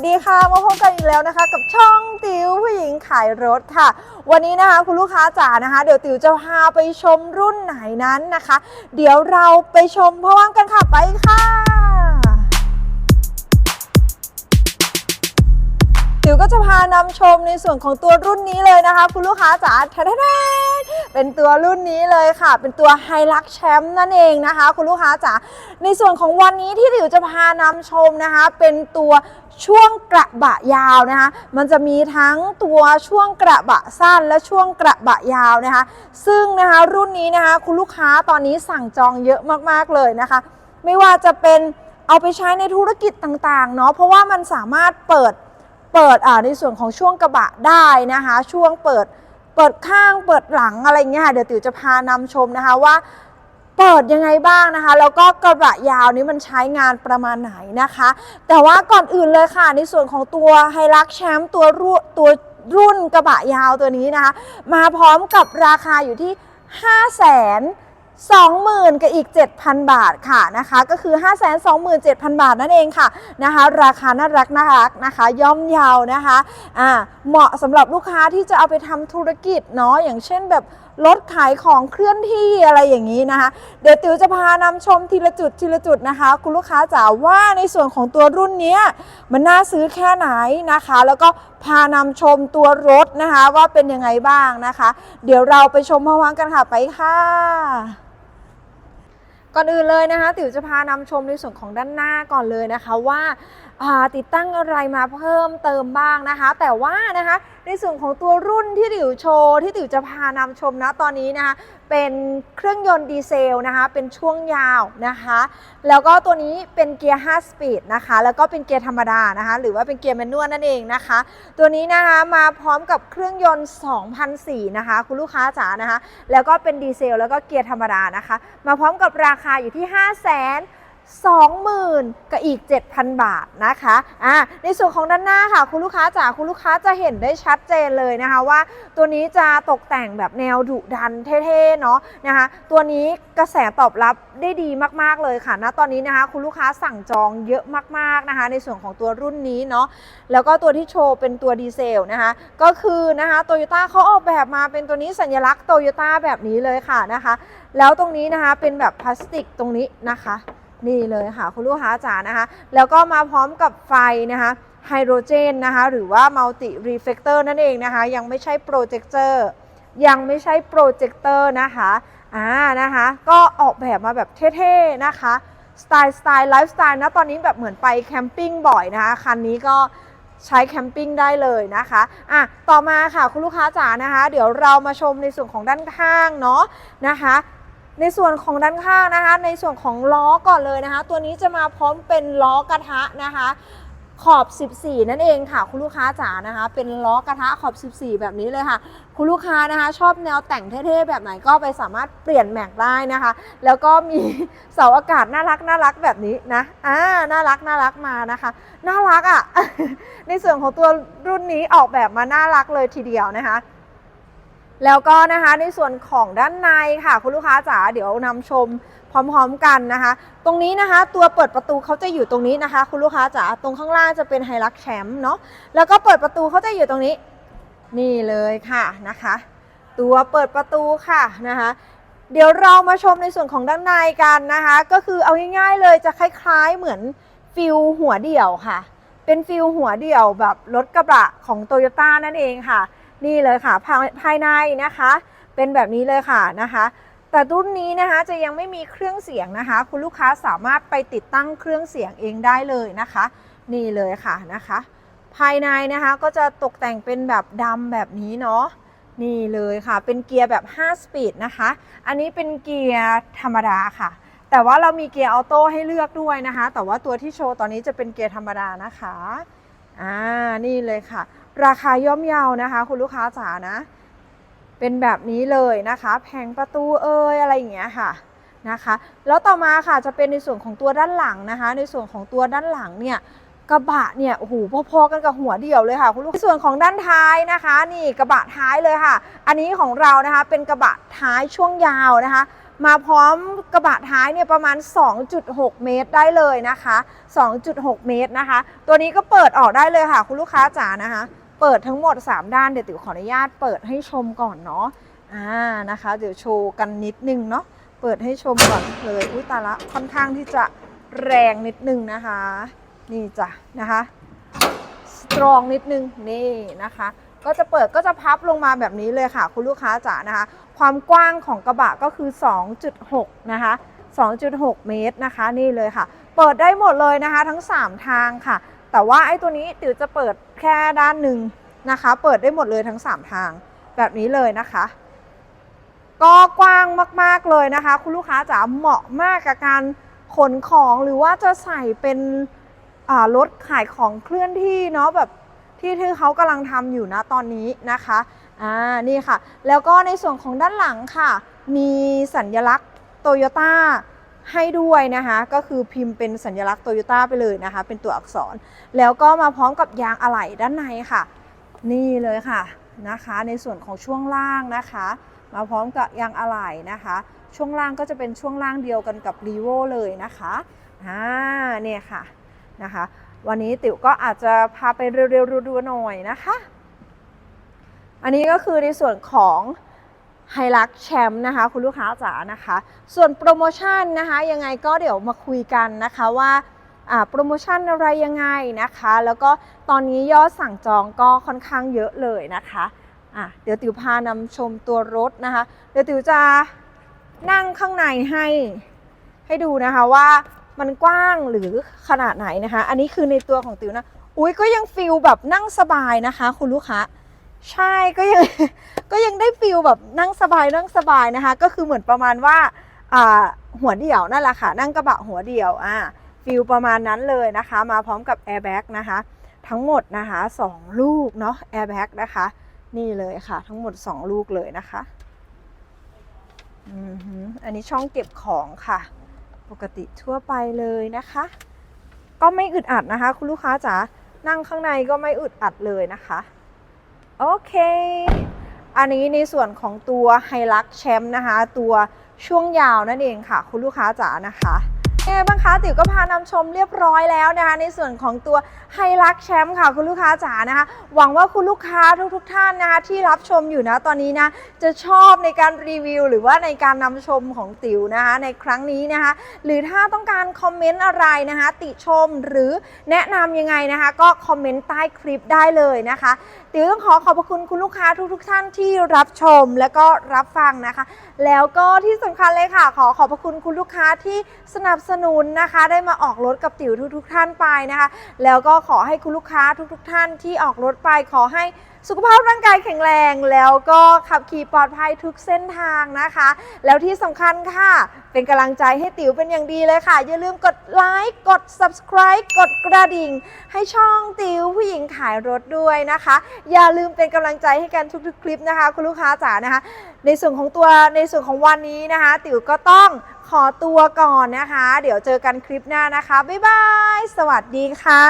วัสดีค่ะ มาพบกันอีกแล้วนะคะ กับช่องติ๋วผู้หญิงขายรถค่ะ วันนี้นะคะคุณลูกค้าจ๋านะคะ เดี๋ยวติ๋วจะพาไปชมรุ่นไหนนั้นนะคะ เดี๋ยวเราไปชมพร้อมกันค่ะไปค่ะ ติ๋วก็จะพานำชมในส่วนของตัวรุ่นนี้เลยนะคะ คุณลูกค้าจ๋าแท้ๆเป็นตัวรุ่นนี้เลยค่ะ เป็นตัวไฮลักแชมป์นั่นเองนะคะ คุณลูกค้าจ๋าในส่วนของวันนี้ที่ติ๋วจะพานำชมนะคะ เป็นตัวช่วงกระบะยาวนะคะ มันจะมีทั้งตัวช่วงกระบะสั้นและช่วงกระบะยาวนะคะ ซึ่งนะคะรุ่นนี้นะคะคุณลูกค้าตอนนี้สั่งจองเยอะมากๆเลยนะคะ ไม่ว่าจะเป็นเอาไปใช้ในธุรกิจต่างๆเนาะเพราะว่ามันสามารถเปิด เปิดอ่าในส่วนของช่วงกระบะได้นะคะ ช่วงเปิดเปิดข้างเปิดหลังอะไรเงี้ยเดี๋ยวติ๋วจะพานำชมนะคะว่าเปิดยังไงบ้างนะคะ แล้วก็กระบะยาวนี้มันใช้งานประมาณไหนนะคะ แต่ว่าก่อนอื่นเลยค่ะ ในส่วนของตัวไฮรักแชมป์ตัวรุ่นตัวรุ่นกระบะยาวตัวนี้นะคะ มาพร้อมกับราคาอยู่ที่ 5 0 0 0 0 20,000 กับอีก 7,000 บาทค่ะนะคะก็คือ 527,000 บาทนั่นเองค่ะนะคะราคาน่ารักน่ารักนะคะ ย่อมเยาวนะคะอ่าเหมาะสำหรับลูกค้าที่จะเอาไปทำธุรกิจเนาะอย่างเช่นแบบรถขายของเคลื่อนที่อะไรอย่างนี้นะคะ เดี๋ยวติ๋วจะพานำชมทีละจุดทีละจุดนะคะ คุณลูกค้าจ๋าว่าในส่วนของตัวรุ่นนี้มันน่าซื้อแค่ไหนนะคะ แล้วก็พานำชมตัวรถนะคะว่าเป็นยังไงบ้างนะคะ เดี๋ยวเราไปชมพร้อมกันค่ะไปค่ะ ก่อนอื่นเลยนะคะติ๋วจะพานำชมในส่วนของด้านหน้าก่อนเลยนะคะว่าติดตั้งอะไรมาเพิ่มเติมบ้างนะคะ แต่ว่านะคะในส่วนของตัวรุ่นที่ติ๋วโชว์ที่ติ๋วจะพานำชมนะตอนนี้นะคะ เป็นเครื่องยนต์ดีเซลนะคะ เป็นช่วงยาวนะคะ แล้วก็ตัวนี้เป็นเกียร์5สปีดนะคะ แล้วก็เป็นเกียร์ธรรมดานะคะ หรือว่าเป็นเกียร์แมนนวลนั่นเองนะคะ ตัวนี้นะคะมาพร้อมกับเครื่องยนต์2004นะคะ คุณลูกค้าจ๋านะคะ แล้วก็เป็นดีเซล แล้วก็เกียร์ธรรมดานะคะ มาพร้อมกับราคาอยู่ที่ 5 0 0 0 0 0 20,000 กับอีก 7,000 บาทนะคะอ่าในส่วนของด้านหน้าค่ะ คุณลูกค้าจ๋าคุณลูกค้าจะเห็นได้ชัดเจนเลยนะคะว่า ตัวนี้จะตกแต่งแบบแนวดุดันเท่ๆเนาะนะคะตัวนี้กระแสตอบรับได้ดีมากๆเลยค่ะณตอนนี้นะคะคุณลูกค้าสั่งจองเยอะมากๆนะคะ ในส่วนของตัวรุ่นนี้เนาะแล้วก็ตัวที่โชว์เป็นตัวดีเซลนะคะก็คือนะคะโตโยต้าเขาออกแบบมาเป็นตัวนี้สัญลักษณ์โตโยต้าแบบนี้เลยค่ะนะคะ แล้วตรงนี้นะคะเป็นแบบพลาสติกตรงนี้นะคะ นี่เลยค่ะคุณลูกค้าจ๋านะคะ แล้วก็มาพร้อมกับไฟนะคะไฮโดรเจนนะคะหรือว่ามัลติรีเฟกเตอร์นั่นเองนะคะ ยังไม่ใช่โปรเจคเตอร์ยังไม่ใช่โปรเจคเตอร์นะคะอ่านะคะก็ออกแบบมาแบบเท่ๆนะคะสไตล์สไตล์ไลฟ์สไตล์นะตอนนี้แบบเหมือนไปแคมปิ้งบ่อยนะคะ คันนี้ก็ใช้แคมปิ้งได้เลยนะคะอะต่อมาค่ะคุณลูกค้าจ๋านะคะ เดี๋ยวเรามาชมในส่วนของด้านข้างเนาะนะคะ ในส่วนของด้านข้างนะคะ ในส่วนของล้อก่อนเลยนะคะ ตัวนี้จะมาพร้อมเป็นล้อกระทะนะคะขอบ 14 นั่นเองค่ะ คุณลูกค้าจ๋านะคะ เป็นล้อกระทะขอบ 14 แบบนี้เลยค่ะ คุณลูกค้านะคะ ชอบแนวแต่งเท่ๆ แบบไหนก็ไปสามารถเปลี่ยนแม็กได้นะคะ แล้วก็มีเสาอากาศน่ารักน่ารักแบบนี้นะอ่าน่ารักน่ารักมานะคะ น่ารักอะ่ะ ในส่วนของตัวรุ่นนี้ออกแบบมาน่ารักเลยทีเดียวนะคะ แล้วก็นะคะในส่วนของด้านในค่ะ คุณลูกค้าจ๋าเดี๋ยวนำชมพร้อมๆกันนะคะ ตรงนี้นะคะตัวเปิดประตูเขาจะอยู่ตรงนี้นะคะ คุณลูกค้าจ๋าตรงข้างล่างจะเป็นไฮรักแชมป์เนาะแล้วก็เปิดประตูเขาจะอยู่ตรงนี้ นี่เลยค่ะนะคะ ตัวเปิดประตูค่ะนะคะเดี๋ยวเรามาชมในส่วนของด้านในกันนะคะ ก็คือเอาง่ายๆเลยจะคล้ายๆเหมือนฟิลหัวเดี่ยวค่ะ เป็นฟิลหัวเดี่ยวแบบรถกระบะของโตโยต้านั่นเองค่ะ นี่เลยค่ะภายภายในนะคะ เป็นแบบนี้เลยค่ะนะคะ แต่รุ่นนี้นะคะจะยังไม่มีเครื่องเสียงนะคะ คุณลูกค้าสามารถไปติดตั้งเครื่องเสียงเองได้เลยนะคะ นี่เลยค่ะนะคะ ภายในนะคะก็จะตกแต่งเป็นแบบดำแบบนี้เนาะนี่เลยค่ะ เป็นเกียร์แบบ 5 สปีดนะคะ อันนี้เป็นเกียร์ธรรมดาค่ะ แต่ว่าเรามีเกียร์ออโต้ให้เลือกด้วยนะคะ แต่ว่าตัวที่โชว์ตอนนี้จะเป็นเกียร์ธรรมดานะคะ อ่า นี่เลยค่ะ ราคาย่อมเยาวนะคะ คุณลูกค้าจ๋านะ เป็นแบบนี้เลยนะคะ แผงประตูเอ่ยอะไรอย่างเงี้ยค่ะนะคะ แล้วต่อมาค่ะจะเป็นในส่วนของตัวด้านหลังนะคะ ในส่วนของตัวด้านหลังเนี่ยกระบะเนี่ยโอ้โหพอๆกันกับหัวเดี่ยวเลยค่ะคุณลูกส่วนของด้านท้ายนะคะ นี่กระบะท้ายเลยค่ะ อันนี้ของเรานะคะเป็นกระบะท้ายช่วงยาวนะคะ มาพร้อมกระบะท้ายเนี่ยประมาณ 2.6 เมตรได้เลยนะคะ 2.6 เมตรนะคะ ตัวนี้ก็เปิดออกได้เลยค่ะ คุณลูกค้าจ๋านะคะ เปิดทั้งหมด 3 ด้านเดี๋ยวติ๋วขออนุญาตเปิดให้ชมก่อนเนาะอ่านะคะ เดี๋ยวโชว์กันนิดนึงเนาะเปิดให้ชมก่อนเลยอุ้ยตาละค่อนข้างที่จะแรงนิดนึงนะคะ นี่จ้ะนะคะสตรองนิดนึงนี่นะคะ ก็จะเปิดก็จะพับลงมาแบบนี้เลยค่ะ คุณลูกค้าจ๋านะคะ ความกว้างของกระบะก็คือ 2.6 นะคะ 2.6 เมตรนะคะ นี่เลยค่ะ เปิดได้หมดเลยนะคะ ทั้ง 3 ทางค่ะ แต่ว่าไอ้ตัวนี้ติ๋วจะเปิด แค่ด้านหนึ่งนะคะ เปิดได้หมดเลยทั้ง 3 ทางแบบนี้เลยนะคะ ก็กว้างมากๆเลยนะคะ คุณลูกค้าจ๋าเหมาะมากกับการขนของหรือว่าจะใส่เป็นรถขายของเคลื่อนที่เนาะแบบที่ที่เขากำลังทำอยู่นะตอนนี้นะคะอ่านี่ค่ะ แล้วก็ในส่วนของด้านหลังค่ะ มีสัญลักษณ์โตโยต้า ให้ด้วยนะคะ ก็คือพิมพ์เป็นสัญลักษณ์โตโยต้าไปเลยนะคะ เป็นตัวอักษร แล้วก็มาพร้อมกับยางอะไหล่ด้านในค่ะ นี่เลยค่ะนะคะ ในส่วนของช่วงล่างนะคะ มาพร้อมกับยางอะไหล่นะคะ ช่วงล่างก็จะเป็นช่วงล่างเดียวกันกับรีโวเลยนะคะอ่าเนี่ยค่ะนะคะ วันนี้ติ๋วก็อาจจะพาไปเร็วๆรัวๆหน่อยนะคะ อันนี้ก็คือในส่วนของ ไฮลักแชมป์นะคะ คุณลูกค้าจ๋านะคะ ส่วนโปรโมชั่นนะคะยังไงก็เดี๋ยวมาคุยกันนะคะว่าโปรโมชั่นอะไรยังไงนะคะ แล้วก็ตอนนี้ยอดสั่งจองก็ค่อนข้างเยอะเลยนะคะะเดี๋ยวติวพานำชมตัวรถนะคะ เดี๋ยวติวจะนั่งข้างในให้ให้ดูนะคะว่ามันกว้างหรือขนาดไหนนะคะ อันนี้คือในตัวของติวนะ อุ้ยก็ยังฟิลแบบนั่งสบายนะคะ คุณลูกค้า ใช่ก็ยังก็ยังได้ฟิลแบบนั่งสบายนั่งสบายนะคะ ก็คือเหมือนประมาณว่าอ่าหัวเดี่ยวนั่นแหละค่ะ นั่งกระบะหัวเดี่ยวอ่าฟิลประมาณนั้นเลยนะคะ มาพร้อมกับแอร์แบ็กนะคะ ทั้งหมดนะคะสองลูกเนาะแอร์แบ็กนะคะ นี่เลยค่ะ ทั้งหมด 2 ลูกเลยนะคะอืออันนี้ช่องเก็บของค่ะ ปกติทั่วไปเลยนะคะ ก็ไม่อึดอัดนะคะ คุณลูกค้าจ๋านั่งข้างในก็ไม่อึดอัดเลยนะคะ โอเค อันนี้ในส่วนของตัวไฮลักแชมป์นะคะ ตัวช่วงยาวนั่นเองค่ะ คุณลูกค้าจ๋านะคะ ไงบ้างคะติ๋วก็พานำชมเรียบร้อยแล้วนะคะ ในส่วนของตัวไฮลักแชมป์ค่ะ คุณลูกค้าจ๋านะคะ หวังว่าคุณลูกค้าทุกๆทท่านนะคะ ที่รับชมอยู่นะตอนนี้นะจะชอบในการรีวิว หรือว่าในการนำชมของติ๋วนะคะ ในครั้งนี้นะคะ หรือถ้าต้องการคอมเมนต์อะไรนะคะ ติชมหรือแนะนำยังไงนะคะ ก็คอมเมนต์ใต้คลิปได้เลยนะคะติ๋วต้องขอขอบพระคุณคุณลูกค้าทุกๆทท่านที่รับชมและก็รับฟังนะคะ แล้วก็ที่สำคัญเลยค่ะ ขอขอบพระคุณคุณลูกค้าที่สนับสนุนนะคะ ได้มาออกรถกับติ๋วทุกๆ ท่านไปนะคะ แล้วก็ขอให้คุณลูกค้าทุกๆ ท่านที่ออกรถไปขอให้ สุขภาพร่างกายแข็งแรงแล้วก็ขับขี่ปลอดภัยทุกเส้นทางนะคะ แล้วที่สำคัญค่ะ เป็นกำลังใจให้ติ๋วเป็นอย่างดีเลยค่ะ อย่าลืมกดไลค์กด subscribe กดกระดิ่ง ให้ช่องติ๋วผู้หญิงขายรถด้วยนะคะ อย่าลืมเป็นกำลังใจให้กันทุกๆ คลิปนะคะ คุณลูกค้าจ๋านะคะ ในส่วนของตัวในส่วนของวันนี้นะคะ ติ๋วก็ต้องขอตัวก่อนนะคะ เดี๋ยวเจอกันคลิปหน้านะคะ บ๊ายบาย สวัสดีค่ะ